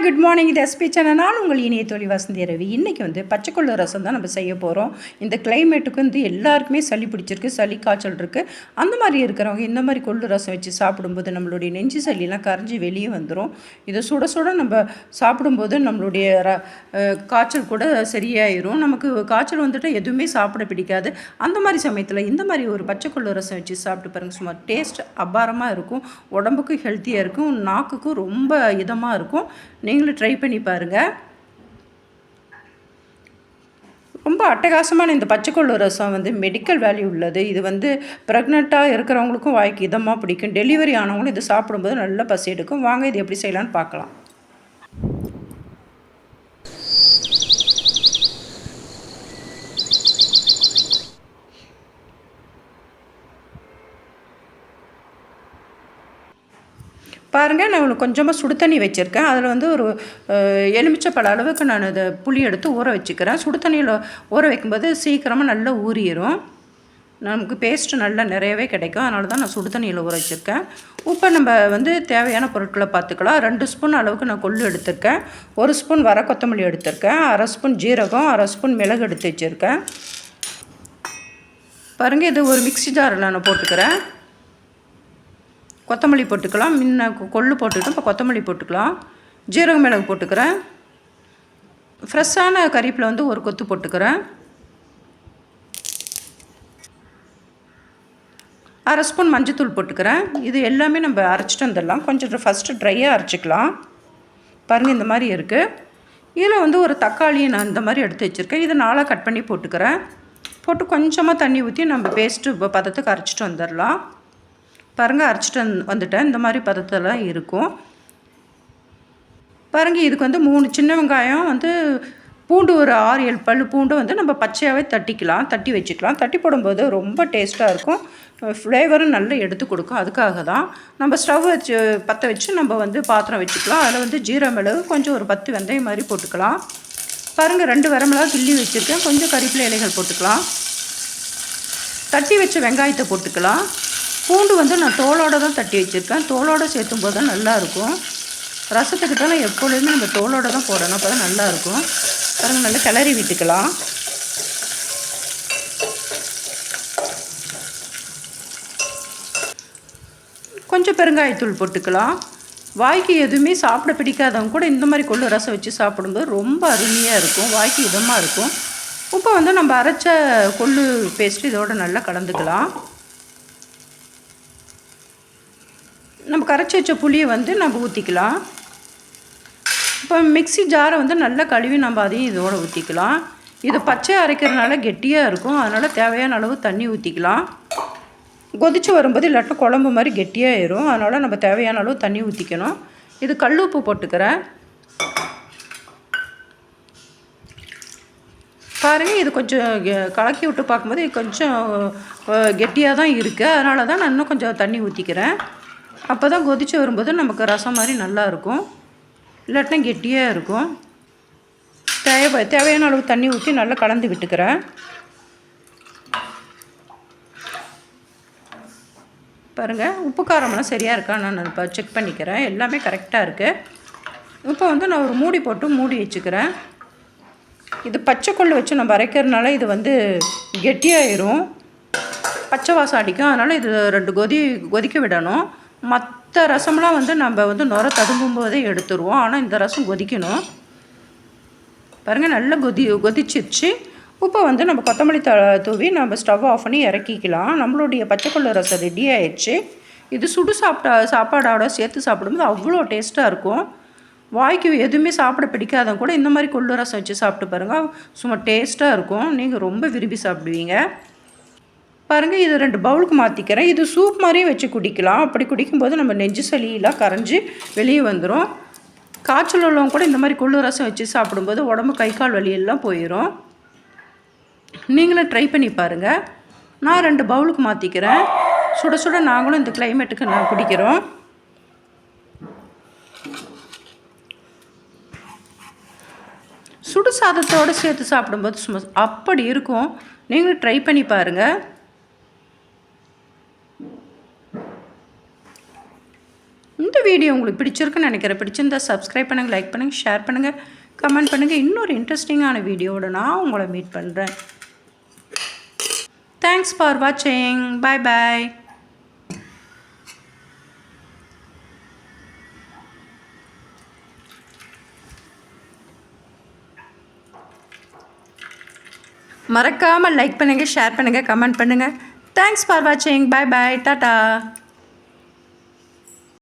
Hi good morning இது SP channel உங்கள் இனிய தொழில் வசந்தி ரவி. இன்றைக்கி வந்து பச்சைக்குள்ள ரசம் தான் நம்ம செய்ய போகிறோம் இந்த கிளைமேட்டுக்கு வந்து எல்லாருக்குமே சளி பிடிச்சிருக்கு சளி காய்ச்சல் இருக்குது அந்த மாதிரி இருக்கிறவங்க இந்த மாதிரி கொள்ளு ரசம் வச்சு சாப்பிடும்போது நம்மளுடைய நெஞ்சு சளியெல்லாம் கரைஞ்சி வெளியே வந்துடும் இதை சுட சுட நம்ம சாப்பிடும்போது நம்மளுடைய ர காய்ச்சல் கூட சரியாயிரும். நமக்கு காய்ச்சல் வந்துட்டு எதுவுமே சாப்பிட பிடிக்காது. அந்த மாதிரி சமயத்தில் இந்த மாதிரி ஒரு பச்சைக்குள்ள ரசம் வச்சு சாப்பிட்டு பாருங்கள் சும்மா டேஸ்ட் அபாரமாக இருக்கும். உடம்புக்கும் ஹெல்த்தியாக இருக்கும். நாக்குக்கும் ரொம்ப இதமாக இருக்கும். நீங்களும் ட்ரை பண்ணி பாருங்கள் ரொம்ப அட்டகாசமான இந்த பச்சைக்கொள்ளு ரசம் வந்து மெடிக்கல் வேல்யூ உள்ளது. இது வந்து ப்ரெக்னெண்ட்டாக இருக்கிறவங்களுக்கும் வாய்க்கு இதமாக பிடிக்கும். டெலிவரி ஆனவங்களும் இது சாப்பிடும்போது நல்லா பசி எடுக்கும். வாங்க இது எப்படி செய்யலான்னு பார்க்கலாம். பாருங்கள் நான் உங்களுக்கு கொஞ்சமாக சுடு தண்ணி வச்சுருக்கேன். அதில் வந்து ஒரு எலுமிச்சப்பழ அளவுக்கு நான் அதை புளி எடுத்து ஊற வச்சுக்கிறேன். சுடு தண்ணியில் ஊற வைக்கும்போது சீக்கிரமாக நல்லா ஊறிடும் நமக்கு பேஸ்ட்டு நல்லா நிறையவே கிடைக்கும். அதனால தான் நான் சுடு தண்ணியில் ஊற வச்சுருக்கேன். உப்பை நம்ம வந்து தேவையான பொருட்களை பார்த்துக்கலாம். ரெண்டு ஸ்பூன் அளவுக்கு நான் கொள்ளு எடுத்திருக்கேன். ஒரு ஸ்பூன் வர கொத்தமல்லி எடுத்திருக்கேன். அரை ஸ்பூன் ஜீரகம் அரை ஸ்பூன் மிளகு எடுத்து வச்சுருக்கேன். பாருங்கள் இது ஒரு மிக்ஸி ஜாரில் நான் போட்டுக்கிறேன். கொத்தமல்லி போட்டுக்கலாம். முன்ன கொ- கொள்ளு போட்டுக்கிட்டோம். இப்போ கொத்தமல்லி போட்டுக்கலாம். ஜீரக மிளகு போட்டுக்கிறேன். ஃப்ரெஷ்ஷான கறிப்பில் வந்து ஒரு கொத்து போட்டுக்கிறேன். அரை ஸ்பூன் மஞ்சத்தூள் போட்டுக்கிறேன். இது எல்லாமே நம்ம அரைச்சிட்டு வந்துடலாம். கொஞ்சம் ஃபஸ்ட்டு ட்ரையாக அரைச்சிக்கலாம். பாருங்கள் இந்த மாதிரி இருக்குது இதில் வந்து ஒரு தக்காளியை நான் இந்த மாதிரி எடுத்து வச்சுருக்கேன். இதை நாளாக கட் பண்ணி போட்டுக்கிறேன். போட்டு கொஞ்சமாக தண்ணி ஊற்றி நம்ம பேஸ்ட்டு இப்போ பதத்துக்கு அரைச்சிட்டு வந்துடலாம். பாருங்கள் அரைச்சிட்டு வந்துட்டேன். இந்த மாதிரி பதத்தெல்லாம் இருக்கும். பாருங்கள் இதுக்கு வந்து மூணு சின்ன வெங்காயம் வந்து பூண்டு ஒரு ஆறு ஏழு பல் பூண்டு வந்து நம்ம பச்சையாகவே தட்டிக்கலாம் தட்டி வச்சுக்கலாம். தட்டி போடும்போது ரொம்ப டேஸ்ட்டாக இருக்கும். ஃப்ளேவரும் நல்லா எடுத்து கொடுக்கும். அதுக்காக தான் நம்ம ஸ்டவ் வச்சு பற்ற வச்சு நம்ம வந்து பாத்திரம் வச்சுக்கலாம். அதில் வந்து ஜீரக மிளகு கொஞ்சம் ஒரு பத்து வெந்தயம் மாதிரி போட்டுக்கலாம். பாருங்கள் ரெண்டு வரமிளகா கிள்ளி வச்சுருக்கேன். கொஞ்சம் கறிப்பிலை இலைகள் போட்டுக்கலாம். தட்டி வச்ச வெங்காயத்தை போட்டுக்கலாம். பூண்டு வந்து நான் தோலோடு தான் தட்டி வச்சுருக்கேன். தோலோடு சேர்த்தும் போது தான் நல்லாயிருக்கும். ரசத்துக்கிட்டலாம் எப்பொழுதுமே நம்ம தோலோடு தான் போடணும். அப்போ தான் நல்லாயிருக்கும். பாருங்கள் நல்லா கிளறி விட்டுக்கலாம். கொஞ்சம் பெருங்காயத்தூள் போட்டுக்கலாம். வாய்க்கு எதுவுமே சாப்பிட பிடிக்காதவங்க கூட இந்த மாதிரி கொள்ளு ரசம் வச்சு சாப்பிடும்போது ரொம்ப அருமையாக இருக்கும். வாய்க்கு இதமாக இருக்கும். இப்போ வந்து நம்ம அரைச்ச கொள்ளு பேஸ்ட் இதோட நல்லா கலந்துக்கலாம். நம்ம கரைச்சி வச்ச புளியை வந்து நம்ம ஊற்றிக்கலாம் இப்போ மிக்ஸி ஜாரை வந்து நல்லா கழுவி நம்ம அதையும் இதோட ஊற்றிக்கலாம் இது பச்சையாக அரைக்கிறதுனால கெட்டியாக இருக்கும். அதனால் தேவையான அளவு தண்ணி ஊற்றிக்கலாம் கொதிச்சு வரும்போது இல்லாட்டா குழம்பு மாதிரி கெட்டியாக ஆயிரும் அதனால் நம்ம தேவையான அளவு தண்ணி ஊற்றிக்கணும் இது கல் உப்பு போட்டுக்கிறேன். பாருங்கள் இது கொஞ்சம் கலக்கி விட்டு பார்க்கும்போது இது கொஞ்சம் கெட்டியாக தான் இருக்குது அதனால தான் நான் இன்னும் கொஞ்சம் தண்ணி ஊற்றிக்கிறேன் அப்போ தான் கொதிச்சு வரும்போது நமக்கு ரசம் மாதிரி நல்லா இருக்கும். இல்லாட்டினா கெட்டியாக இருக்கும். தேவை தேவையான அளவு தண்ணி ஊற்றி நல்லா கலந்து விட்டுக்கிறேன். பாருங்கள் உப்பு காரமெல்லாம் சரியாக இருக்கா? நான் இப்போ செக் பண்ணிக்கிறேன். எல்லாமே கரெக்டாக இருக்குது இப்போ வந்து நான் ஒரு மூடி போட்டு மூடி வச்சுக்கிறேன். இது பச்சை கொள்ளு வச்சு நம்ம அரைக்கிறதுனால இது வந்து கெட்டியாயிரும். பச்சை வாசம் அடிக்கும். அதனால் இது ரெண்டு கொதி கொதிக்க விடணும். மற்ற ரசம்லாம் வந்து நம்ம வந்து நுர ததும்பும் போதே எடுத்துருவோம். ஆனால் இந்த ரசம் கொதிக்கணும். பாருங்கள் நல்லா கொதி கொதிச்சிருச்சு. இப்போ வந்து நம்ம கொத்தமல்லி த தூவி நம்ம ஸ்டவ் ஆஃப் பண்ணி இறக்கிக்கலாம். நம்மளுடைய பச்சைக்கொள்ளு ரசம் ரெடி ஆயிடுச்சு இது சுடு சாப்பிட்டா சாப்பாடோட சேர்த்து சாப்பிடும்போது அவ்வளோ டேஸ்ட்டாக இருக்கும். வாய்க்கு எதுவுமே சாப்பிட பிடிக்காதவங்க கூட இந்த மாதிரி கொள்ளு ரசம் வச்சு சாப்பிட்டு பாருங்கள் சும்மா டேஸ்ட்டாக இருக்கும். நீங்கள் ரொம்ப விரும்பி சாப்பிடுவீங்க. பாருங்கள் இது ரெண்டு பவுலுக்கு மாற்றிக்கிறேன் இது சூப் மாதிரியும் வச்சு குடிக்கலாம். அப்படி குடிக்கும்போது நம்ம நெஞ்சு சளியெல்லாம் கரைஞ்சி வெளியே வந்துடும் காய்ச்சல் உள்ளவங்க கூட இந்த மாதிரி குள்ளு ரசம் வச்சு சாப்பிடும்போது உடம்பு கை கால் வலியெல்லாம் போயிடும் நீங்களும் ட்ரை பண்ணி பாருங்கள் நான் ரெண்டு பவுலுக்கு மாற்றிக்கிறேன் சுட சுட நாங்களும் இந்த கிளைமேட்டுக்கு நான் குடிக்கிறோம். சுடு சாதத்தோடு சேர்த்து சாப்பிடும்போது சும்மா அப்படி இருக்கும். நீங்களும் ட்ரை பண்ணி பாருங்கள் இந்த வீடியோ உங்களுக்கு பிடிச்சிருக்குன்னு நினைக்கிறேன். பிடிச்சிருந்தா சப்ஸ்கிரைப் பண்ணுங்கள் லைக் பண்ணுங்கள் ஷேர் பண்ணுங்கள் கமெண்ட் பண்ணுங்கள் இன்னொரு இன்ட்ரெஸ்டிங்கான வீடியோவோட நான் உங்களை மீட் பண்ணுறேன் தேங்க்ஸ் ஃபார் வாட்சிங் பாய் பாய் மறக்காமல் லைக் பண்ணுங்கள் ஷேர் பண்ணுங்கள் கமெண்ட் பண்ணுங்கள் தேங்க்ஸ் ஃபார் வாட்சிங் பாய் பாய் டாட்டா